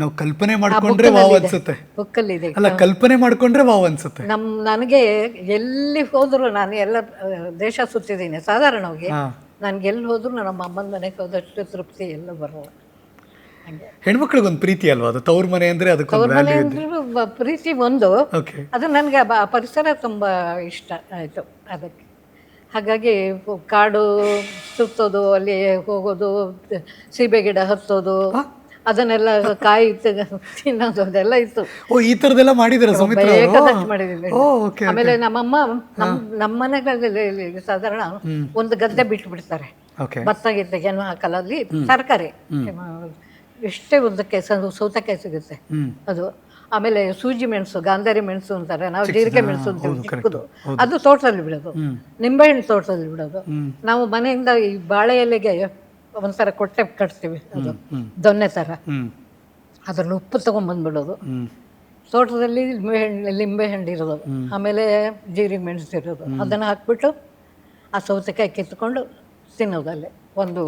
ನಾವು ಕಲ್ಪನೆ ಮಾಡ್ಕೊಂಡ್ರೆ ವಾವ್ ಅನ್ಸುತ್ತೆ. ಬುಕ್ಕಲ್ಲಿದೆ ಅಲ್ಲ ಕಲ್ಪನೆ ಮಾಡ್ಕೊಂಡ್ರೆ ವಾವ್ ಅನ್ಸುತ್ತೆ. ನಮ್ ನನಗೆ ಎಲ್ಲಿ ಹೋದ್ರು ನಾನು ಎಲ್ಲ ದೇಶ ಸುತ್ತಿದ್ದೀನಿ. ಸಾಧಾರಣವಾಗಿ ನನ್ಗೆ ಎಲ್ಲಿ ಹೋದ್ರು ನಮ್ಮ ಅಮ್ಮನ ಮನೆಗೆ ಹೋದಷ್ಟು ತೃಪ್ತಿ ಎಲ್ಲ ಬರೋಲ್ಲ ಹೆಣ್ಮಕ್ಳಿಗೊಂದು ಪ್ರೀತಿ ಅಲ್ವಾ? ಅದು ತವ್ರ ಮನೆ ಅಂದ್ರೆ ಅವ್ರ ಮನೆ ಅಂದ್ರೂ ಪ್ರೀತಿ ಒಂದು. ಅದು ನನಗೆ ಆ ಪರಿಸರ ತುಂಬ ಇಷ್ಟ ಆಯಿತು ಅದಕ್ಕೆ. ಹಾಗಾಗಿ ಕಾಡು ಸುತ್ತೋದು ಅಲ್ಲಿ ಹೋಗೋದು ಸೀಬೆ ಗಿಡ ಹತ್ತೋದು. ಅದನ್ನೆಲ್ಲ ಕಾಯಿ ಇತ್ತು ತಿನ್ನೋದು ಅದೆಲ್ಲ ಇತ್ತು. ಓ ಈ ತರದೆಲ್ಲ ಮಾಡಿದ್ರೆ ಸುಮಿತ್ರ ಅವರು? ಬೇಕಾದಷ್ಟು ಮಾಡಿದ್ದೀವಿ ಓ ಓಕೆ ಆಮೇಲೆ ನಮ್ಮಮ್ಮ ನಮ್ಮ ನಮ್ಮ ಮನೆಗಳಲ್ಲಿ ಸಾಧಾರಣ ಒಂದು ಗದ್ದೆ ಬಿಟ್ಟು ಬಿಡ್ತಾರೆ ಓಕೆ. ಭತ್ತ ಗಿದ್ದೆಗೇನು ಹಾಕಲ್ಲ ಅಲ್ಲಿ ತರಕಾರಿ. ಎಷ್ಟೇ ಒಂದಕ್ಕೆ ಸ- ಸೌತೆಕಾಯಿ ಸಿಗುತ್ತೆ. ಹ್ಮ್. ಅದು ಆಮೇಲೆ ಸೂಜಿ ಮೆಣಸು ಗಾಂಧಾರಿ ಮೆಣಸು ಅಂತಾರೆ. ನಾವು ಜೀರಿಗೆ ಮೆಣಸು ಅಂತೀವಿ. ಚಿಕ್ಕದು. ಅದು ತೋಟದಲ್ಲಿ ಬಿಡೋದು. ನಿಂಬೆಹಣ್ಣು ತೋಟದಲ್ಲಿ ಬಿಡೋದು. ನಾವು ಮನೆಯಿಂದ ಈ ಬಾಳೆ ಎಲೆಗೆ ಒಂಥರ ಕೊಟ್ಟೆ ಕಟ್ತೀವಿ ಅದು. ದೊನ್ನೆ ಥರ ಅದರಲ್ಲಿ ಉಪ್ಪು ತೊಗೊಂಬಂದ್ಬಿಡೋದು. ತೋಟದಲ್ಲಿ ಲಿಂಬೆ ಹಣ್ಣು ಲಿಂಬೆ ಹಣ್ಣು ಇರೋದು. ಆಮೇಲೆ ಜೀರಿಗೆ ಮೆಣಸು ಇರೋದು. ಅದನ್ನು ಹಾಕ್ಬಿಟ್ಟು ಆ ಸೌತೆಕಾಯಿ ಕಿತ್ಕೊಂಡು ತಿನ್ನೋದು ಅಲ್ಲಿ. ಒಂದು